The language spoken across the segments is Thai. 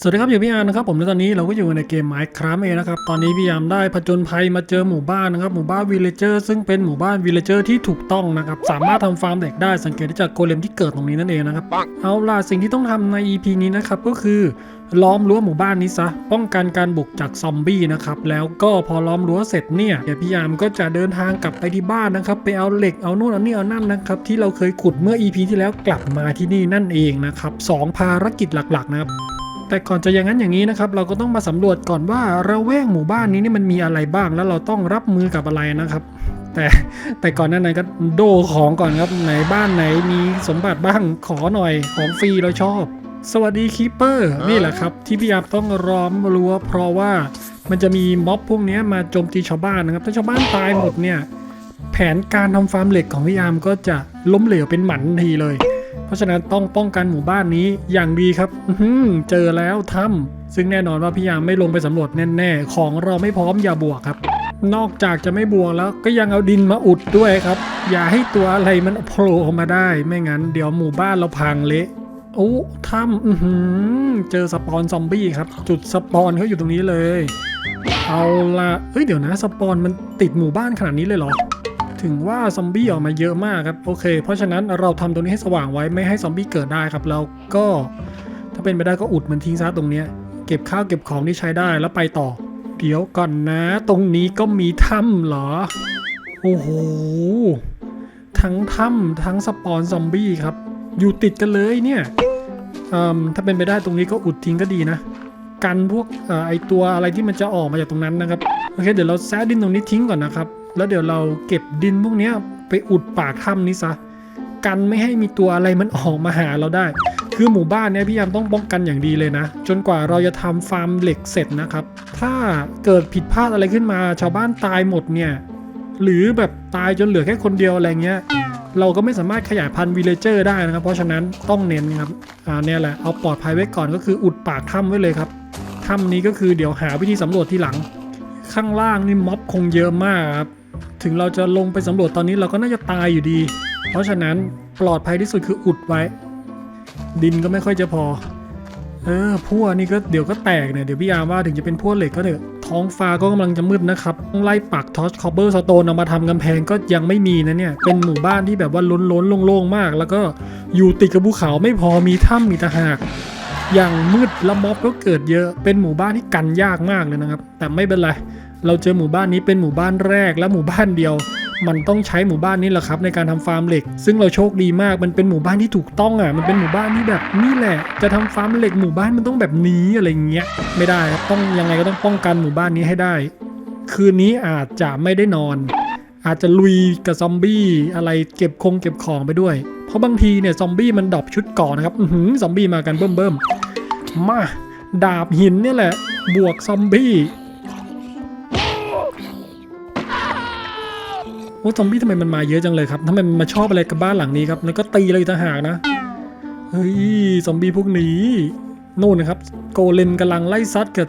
สวัสดีครับอยู่พี่อาร์นะครับผมและตอนนี้เราก็อยู่ในเกม Minecraft เองนะครับตอนนี้พี่อามได้ผจญภัยมาเจอหมู่บ้านนะครับหมู่บ้านวิลเลเจอร์ซึ่งเป็นหมู่บ้านวิลเลเจอร์ที่ถูกต้องนะครับสามารถทำฟาร์มเด็กได้สังเกตได้จากโกเลมที่เกิดตรงนี้นั่นเองนะครับเอาล่ะสิ่งที่ต้องทำใน EP นี้นะครับก็คือล้อมรั้วหมู่บ้านนี้ซะป้องกันการบุกจากซอมบี้นะครับแล้วก็พอล้อมรั้วเสร็จเนี่ยเดี๋ยวพี่อามก็จะเดินทางกลับไปที่บ้านนะครับไปเอาเหล็กเอานู่นเอานี่เอานั่นนะครับที่เราเคยขุดเมื่อ EP ที่แล้วกลับมาที่นี่นั่นเองนะครับสองภารกิจหลักๆนะครับ แต่ก่อนจะอย่างนั้นอย่างนี้นะครับ เราก็ต้องมาสำรวจก่อนว่าระแวกหมู่บ้านนี้นี่มันมีอะไรบ้าง แล้วเราต้องรับมือกับอะไรนะครับ แต่แต่ก่อนหนั้นนั้นก็โดของก่อนครับไหนบ้านไหนมีสมบัติบ้างขอหน่อยของฟรีเราชอบ สวัสดีคีเปอร์นี่แหละครับ ที่พี่ยามต้องล้อมรั้วเพราะว่ามันจะมีม็อบพวกเนี้ยมาโจมตีชาวบ้านนะครับถ้าชาวบ้านตายหมดเนี่ยแผนการทำฟาร์มเหล็กของพี่ยามก็จะล้มเหลวเป็นหมันทันทีเลย เพราะฉะนั้นต้องป้องกันหมู่บ้านนี้อย่างดีครับเจอแล้วถ้ำซึ่งแน่นอนว่าพี่ยามไม่ลงไปสำรวจแน่ๆ ของเราไม่พร้อมอย่าบวกครับ นอกจากจะไม่บวกแล้วก็ยังเอาดินมาอุดด้วยครับ อย่าให้ตัวอะไรมันโผล่ออกมาได้ ไม่งั้น เดี๋ยวหมู่บ้านเราพังเละโอ้ถ้ำอืออเจอสปอนซอมบี้ครับ จุดสปอนเขาอยู่ตรงนี้เลย เอาละเฮ้ยเดี๋ยวนะสปอนมันติดหมู่บ้านขนาดนี้เลยเหรอ ถึงว่าซอมบี้ออกมาเยอะมากครับโอเค เพราะฉะนั้นเราทำตรงนี้ให้สว่างไว้ไม่ให้ซอมบี้เกิดได้ครับแล้วก็ถ้าเป็นไปได้ก็อุดมันทิ้งซะตรงเนี้ยเก็บข้าวเก็บของที่ใช้ได้แล้วไปต่อ เดี๋ยวก่อนนะ ตรงนี้ก็มีถ้ำเหรอโอ้โหทั้งถ้ำทั้งสปอนซอมบี้ครับ อยู่ติดกันเลยเนี่ยอืมถ้าเป็นไปได้ตรงนี้ก็อุดทิ้งก็ดีนะ กันพวกอไอตัวอะไรที่มันจะออกมาจากตรงนั้นนะครับ โอเค เดี๋ยวเราแซะดินตรงนี้ทิ้งก่อนนะครับ แล้วเดี๋ยวเราเก็บดินพวกนี้ไปอุดปากถ้ำนี้ซะกันไม่ให้มีตัวอะไรมันออกมาหาเราได้ คือหมู่บ้านเนี้ยพี่ยามต้องป้องกันอย่างดีเลยนะ จนกว่าเราจะทำฟาร์มเหล็กเสร็จนะครับ ถ้าเกิดผิดพลาดอะไรขึ้นมา ชาวบ้านตายหมดเนี่ย หรือแบบตายจนเหลือแค่คนเดียวอะไรเงี้ย เราก็ไม่สามารถขยายพันธุ์วิเลเจอร์ได้นะครับ เพราะฉะนั้นต้องเน้นครับ อ่าเนี่ยแหละ เอาปลอดภัยไว้ก่อนก็คืออุดปากถ้ำไว้เลยครับถ้ำนี้ก็คือเดี๋ยวหาวิธีสำรวจที่หลัง ข้างล่างนี่ม็อบคงเยอะมากครับ ถึงเราจะลงไปสำรวจตอนนี้เราก็น่าจะตายอยู่ดี เพราะฉะนั้นปลอดภัยที่สุดคืออุดไว้ ดินก็ไม่ค่อยจะพอ เออพั่วนี่ก็เดี๋ยวก็แตกเนี่ยเดี๋ยวพี่ยามว่าถึงจะเป็นพั่วเหล็กก็เถอะท้องฟ้าก็กำลังจะมืดนะครับต้องไล่ปักทอชคอเบอร์สโตนเอามาทำกำแพงก็ยังไม่มีนะเนี่ย เป็นหมู่บ้านที่แบบว่าล้นล้นๆโล่งๆมาก แล้วก็อยู่ติดกับภูเขาไม่พอมีถ้ำมีตะหากอย่างมืดและม็อบก็เกิดเยอะเป็นหมู่บ้านที่กันยากมากเลยนะครับ แต่ไม่เป็นไร เราเจอหมู่บ้านนี้เป็นหมู่บ้านแรกและหมู่บ้านเดียว มันต้องใช้หมู่บ้านนี้แหละครับ ในการทำฟาร์มเหล็ก ซึ่งเราโชคดีมากมันเป็นหมู่บ้านที่ถูกต้องอะมันเป็นหมู่บ้านที่แบบนี่แหละ จะทำฟาร์มเหล็กหมู่บ้านมันต้องแบบนี้อะไรเงี้ยไม่ได้ครับต้องยังไงก็ต้องป้องกันหมู่บ้านนี้ให้ได้ คืนนี้อาจจะไม่ได้นอน อาจจะลุยกับซอมบี้อะไรเก็บคงเก็บของไปด้วย เพราะบางทีเนี่ยซอมบี้มันดรอปชุดก่อนนะครับอือหือซอมบี้มากันเบิ่มเบิ่มๆมาดาบหินเนี่ยแหละ บวกซอมบี้ โอ้ซอมบี้ทำไมมันมาเยอะจังเลยครับทำไมมันมาชอบอะไรกับบ้านหลังนี้ครับแล้วก็ตีเลยต่างหากนะเฮ้ยซอมบี้พวกนี้นู่นนะครับโกเลมกำลังไล่ซัดกับ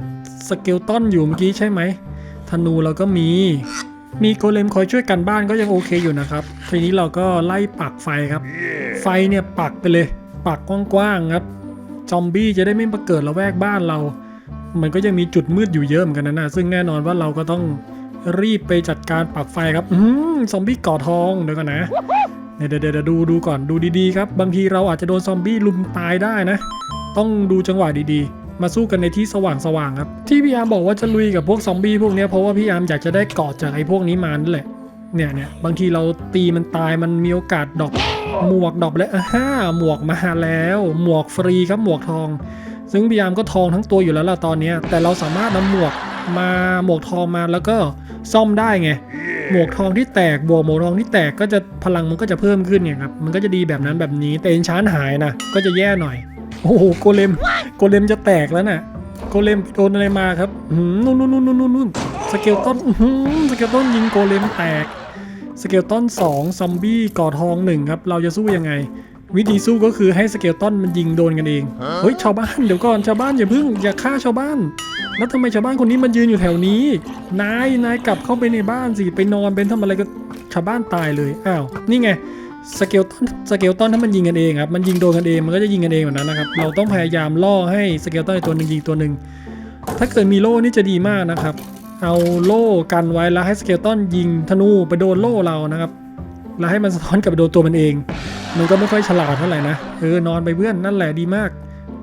สเกลตันอยู่เมื่อกี้ใช่ไหมธนูเราก็มี มีโกเลมคอยช่วยกันบ้านก็ยังโอเคอยู่นะครับทีนี้เราก็ไล่ปักไฟครับ ไฟเนี่ยปักไปเลย ปักกว้างๆครับซอมบี้จะได้ไม่มาเกิดระแวกบ้านเรา มันก็ยังมีจุดมืดอยู่เยอะเหมือนกันนะนะซึ่งแน่นอนว่าเราก็ต้องรีบไปจัดการปักไฟครับ อืม ซอมบี้ก่อทองเดี๋ยวก่อนนะเดี๋ยวเดี๋ยวดูดูก่อนดูดีๆครับ บางทีเราอาจจะโดนซอมบี้ลุมตายได้นะ ต้องดูจังหวะดีๆ มาสู้กันในที่สว่างๆครับ ที่พี่ยามบอกว่าจะลุยกับพวกซอมบี้พวกนี้เพราะว่าพี่ยามอยากจะได้เกาะจากไอ้พวกนี้มานั่นแหละเนี่ยเนี่ยบางทีเราตีมันตายมันมีโอกาสดอปหมวกดอปเลยอ่าฮ่าหมวกมาแล้ว หมวกฟรีครับหมวกทอง ซึ่งพี่ยามก็ทองทั้งตัวอยู่แล้วล่ะตอนนี้แต่เราสามารถนำหมวก มาหมวกทองมาแล้วก็ซ่อมได้ไง หมวกทองที่แตกบวกหมวกทองที่แตกก็จะพลังมันก็จะเพิ่มขึ้นเนี่ยครับ มันก็จะดีแบบนั้นแบบนี้ แต่เอนชานหายนะ ก็จะแย่หน่อย โอ้โหโกเลม โกเลมจะแตกแล้วน่ะ โกเลมโดนอะไรมาครับหืมนู่นนู่นนู่นนู่นนู่นสเกลตันอื้อหือสเกลตันยิงโกเลมแตก สเกลตันสองซอมบี้ก่อทองหนึ่งครับ เราจะสู้ยังไง วิธีสู้ก็คือให้สเกลตันมันยิงโดนกันเอง เฮ้ยชาวบ้านเดี๋ยวก่อนชาวบ้านอย่าเพิ่งอย่าฆ่าชาวบ้าน แล้วทำไมชาวบ้านคนนี้มันยืนอยู่แถวนี้ นายนายกลับเข้าไปในบ้านสิไปนอนเป็นทำอะไรก็ชาวบ้านตายเลยอ้าวนี่ไงสเกลตันสเกลตันถ้ามันยิงกันเองครับมันยิงโดนกันเองมันก็จะยิงกันเองแบบนั้นนะครับเราต้องพยายามล่อให้สเกลตันอีกตัวหนึ่งยิงตัวหนึ่งถ้าเกิดมีโล่นี่จะดีมากนะครับ เอาโล่กันไว้แล้วให้สเกลตันยิงธนูไปโดนโล่เรานะครับแล้วให้มันสะท้อนกลับไปโดนตัวมันเอง มันก็ไม่ค่อยฉลาดเท่าไหร่นะเออนอนไปเพื่อนนั่นแหละดีมาก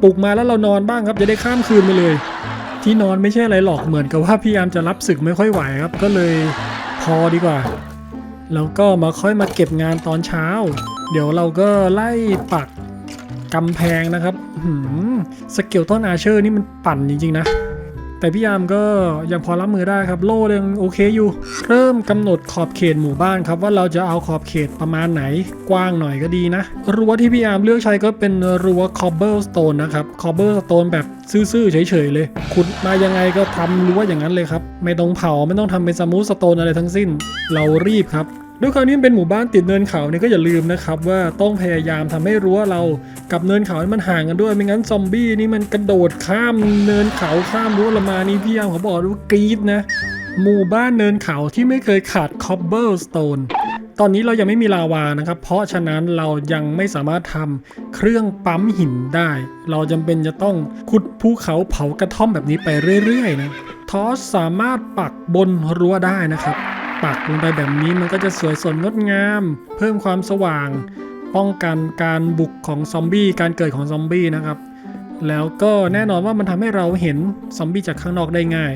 ปลุกมาแล้วเรานอนบ้างครับจะได้ข้ามคืนไปเลย ที่นอนไม่ใช่อะไรหรอกเหมือนกับว่าพี่ยามจะรับศึกไม่ค่อยไหวครับ ก็เลยพอดีกว่า แล้วก็มาค่อยมาเก็บงานตอนเช้า เดี๋ยวเราก็ไล่ปักกำแพงนะครับสเกลต้นอาเชอร์นี่มันปั่นจริงๆนะ แต่พี่ยามก็ยังพอรับมือได้ครับ โล่ยังโอเคอยู่ เริ่มกำหนดขอบเขตหมู่บ้านครับว่าเราจะเอาขอบเขตประมาณไหนกว้างหน่อยก็ดีนะ รั้วที่พี่ยามเลือกใช้ก็เป็นรั้ว cobblestone นะครับ cobblestone แบบซื่อๆเฉยๆเลยขุดมายังไงก็ทำรั้วอย่างนั้นเลยครับ ไม่ต้องเผาไม่ต้องทำเป็นสมูทสโตนอะไรทั้งสิ้น เรารีบครับ ด้วยความที่เป็นหมู่บ้านติดเนินเขาเนี่ยก็อย่าลืมนะครับว่าต้องพยายามทำให้รั้วเรากับเนินเขามันห่างกันด้วย ไม่งั้นซอมบี้นี่มันกระโดดข้ามเนินเขาข้ามรั้วเรามานี่พี่ยามเขาบอกว่ากรี๊ดนะ หมู่บ้านเนินเขาที่ไม่เคยขาด cobblestone ตอนนี้เรายังไม่มีลาวานะครับ เพราะฉะนั้นเรายังไม่สามารถทำเครื่องปั๊มหินได้ เราจำเป็นจะต้องขุดภูเขาเผากระท่อมแบบนี้ไปเรื่อยๆนะทอสสามารถปักบนรั้วได้นะครับ ปักลงไปแบบนี้มันก็จะสวยสดงดงาม เพิ่มความสว่าง ป้องกันการบุกของซอมบี้ การเกิดของซอมบี้นะครับ แล้วก็แน่นอนว่ามันทำให้เราเห็นซอมบี้จากข้างนอกได้ง่าย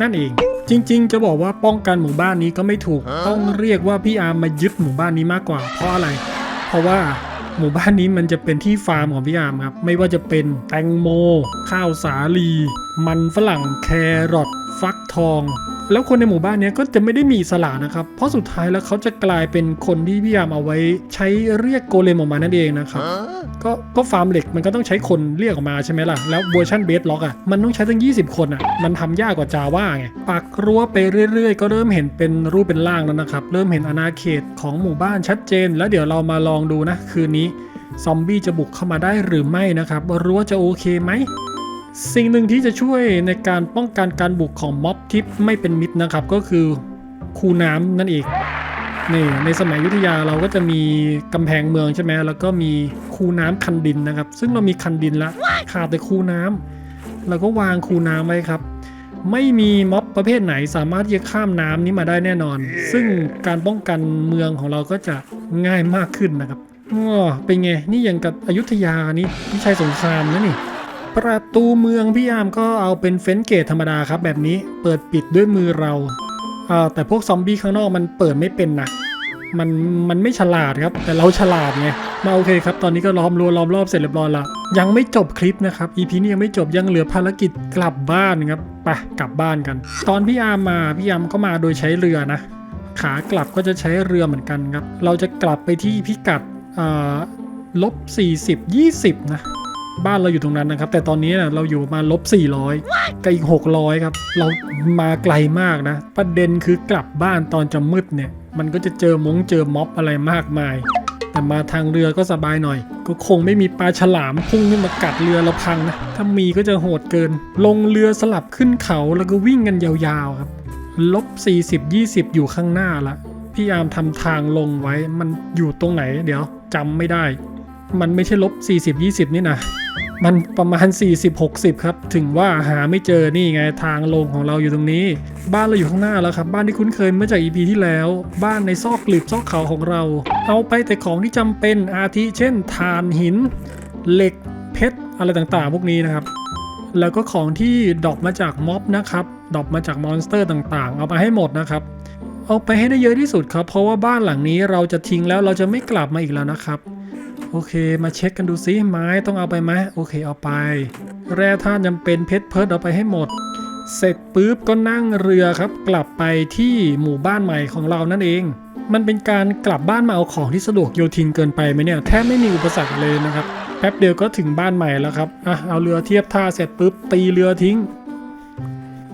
นั่นเอง จริง ๆ จะบอกว่าป้องกันหมู่บ้านนี้ก็ไม่ถูก ต้องเรียกว่าพี่อาร์มมายึดหมู่บ้านนี้มากกว่า เพราะอะไร เพราะว่าหมู่บ้านนี้มันจะเป็นที่ฟาร์มของพี่อาร์มครับ ไม่ว่าจะเป็นแตงโม ข้าวสาลี มันฝรั่งแครอทฟักทอง แล้วคนในหมู่บ้านเนี้ยก็จะไม่ได้มีอิสละนะครับ เพราะสุดท้ายแล้วเขาจะกลายเป็นคนที่พี่ยามเอาไว้ ใช้เรียกโกเลมออกมานั่นเองนะครับก็ก็ฟาร์มเหล็กมันก็ต้องใช้คนเรียกออกมาใช่ไหมล่ะ แล้วเวอร์ชันเบสล็อกอะมันต้องใช้ตั้ง 20 คนอะ มันทำยากกว่าจาว่าไงปักรั้วไปเรื่อยๆ ก็เริ่มเห็นเป็นรูปเป็นร่างแล้วนะครับ เริ่มเห็นอาณาเขตของหมู่บ้านชัดเจน แล้วเดี๋ยวเรามาลองดูนะ คืนนี้ ซอมบี้จะบุกเข้ามาได้หรือไม่นะครับรั้วจะโอเคไหม สิ่งหนึ่งที่จะช่วยในการป้องกันการบุกของม็อบที่ไม่เป็นมิตรนะครับก็คือคูน้ำนั่นเองนี่ในสมัยยุทธยาเราก็จะมีกำแพงเมืองใช่ไหมแล้วก็มีคูน้ำคันดินนะครับ ซึ่งเรามีคันดินละขาดแต่คูน้ำเราก็วางคูน้ำไว้ครับ ไม่มีม็อบประเภทไหนสามารถที่จะข้ามน้ำนี้มาได้แน่นอน ซึ่งการป้องกันเมืองของเราก็จะง่ายมากขึ้นนะครับอ้อเป็นไงนี่ย่างกับอยุธยานี่พิชัยสงครามนะนี่ ประตูเมืองพี่ยามก็เอาเป็นเฟนเกตธรรมดาครับแบบนี้เปิดปิดด้วยมือเราอ่าแต่พวกซอมบี้ข้างนอกมันเปิดไม่เป็นนะมันมันไม่ฉลาดครับ แต่เราฉลาดไงมาโอเคครับ ตอนนี้ก็ล้อมรั้วล้อมรอบเสร็จเรียบร้อยละยังไม่จบคลิปนะครับ EP นี้ยังไม่จบยังเหลือภารกิจกลับบ้านครับไปกลับบ้านกัน ตอนพี่ยามมาพี่ยามก็มาโดยใช้เรือนะ ขากลับก็จะใช้เรือเหมือนกันครับ เราจะกลับไปที่พิกัดอ่าลบ40 20 นะ บ้านเราอยู่ตรงนั้นนะครับ แต่ตอนนี้นะเราอยู่มาลบ 400กับอีก 600 ครับ เรามาไกลมากนะ ประเด็นคือกลับบ้านตอนจะมืดเนี่ย มันก็จะเจอมงเจอม็อบอะไรมากมาย แต่มาทางเรือก็สบายหน่อย ก็คงไม่มีปลาฉลามพุ่งขึ้นมากัดเรือเราพังนะ ถ้ามีก็จะโหดเกิน ลงเรือสลับขึ้นเขาแล้วก็วิ่งกันยาวๆครับ ลบ 40 20 อยู่ข้างหน้าละพี่ยามทำทางลงไว้ มันอยู่ตรงไหน เดี๋ยวจำไม่ได้ มันไม่ใช่ลบ 40 20 นี่นะ มันประมาณ 40 60 ครับ ถึงว่าหาไม่เจอนี่ไงทางลงของเราอยู่ตรงนี้ บ้านเราอยู่ข้างหน้าแล้วครับ บ้านที่คุ้นเคยเมื่อจาก EP ที่แล้ว บ้านในซอกกลีบซอกเขาของเรา เอาไปแต่ของที่จำเป็นอาทิเช่นถ่านหิน เหล็กเพชรอะไรต่างๆ พวกนี้นะครับ แล้วก็ของที่ดรอปมาจากม็อบนะครับดรอปมาจากมอนสเตอร์ต่างๆ เอาไปให้หมดนะครับเอาไปให้ได้เยอะที่สุดครับ เพราะว่าบ้านหลังนี้เราจะทิ้งแล้วเราจะไม่กลับมาอีกแล้วนะครับ โอเค มาเช็คกันดูซิไม้ต้องเอาไปไหมโอเคเอาไป แร่ธาตุจำเป็นเพชรเพิร์ดเอาไปให้หมด เสร็จปุ๊บก็นั่งเรือครับ กลับไปที่หมู่บ้านใหม่ของเรานั่นเอง มันเป็นการกลับบ้านมาเอาของที่สะดวกโยทินเกินไปไหมเนี่ยแทบไม่มีอุปสรรคเลยนะครับแป๊บเดียวก็ถึงบ้านใหม่แล้วครับอะเอาเรือเทียบท่าเสร็จปุ๊บตีเรือทิ้ง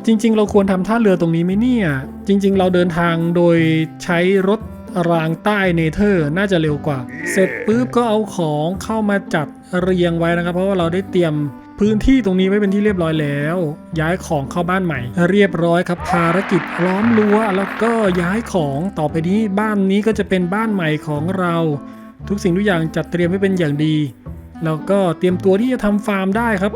จริง ๆ เราควรทำท่าเรือตรงนี้ไหมเนี่ย จริง ๆ เราเดินทางโดยใช้รถ รางใต้เนเธอร์น่าจะเร็วกว่า เสร็จปุ๊บก็เอาของเข้ามาจัดเรียงไว้นะครับ เพราะว่าเราได้เตรียมพื้นที่ตรงนี้ไว้เป็นที่เรียบร้อยแล้ว ย้ายของเข้าบ้านใหม่ เรียบร้อยครับภารกิจล้อมรั้วแล้วก็ย้ายของต่อไปนี้บ้านนี้ก็จะเป็นบ้านใหม่ของเรา ทุกสิ่งทุกอย่างจัดเตรียมไว้เป็นอย่างดีแล้วก็เตรียมตัวที่จะทำฟาร์มได้ครับ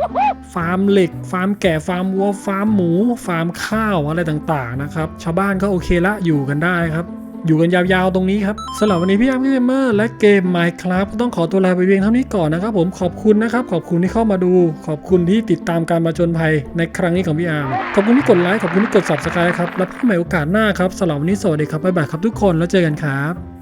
ฟาร์มเหล็ก ฟาร์มแกะ ฟาร์มวัว ฟาร์มหมู ฟาร์มข้าวอะไรต่างๆนะครับ ชาวบ้านก็โอเคละอยู่กันได้ครับ อยู่กันยาวๆตรงนี้ครับสำหรับวันนี้พี่อาร์มเกมเมอร์และเกม Minecraft ก็ต้องขอตัวลาไปเพียงเท่านี้ก่อนนะครับผมขอบคุณนะครับขอบคุณที่เข้ามาดู ขอบคุณที่ติดตามการมาจนภัยในครั้งนี้ของพี่อาร์มขอบคุณที่กดไลค์ขอบคุณที่กด subscribe ครับแล้วพบกันใหม่โอกาสหน้าครับสำหรับวันนี้สวัสดีครับบ๊ายบายครับทุกคนแล้วเจอกันครับ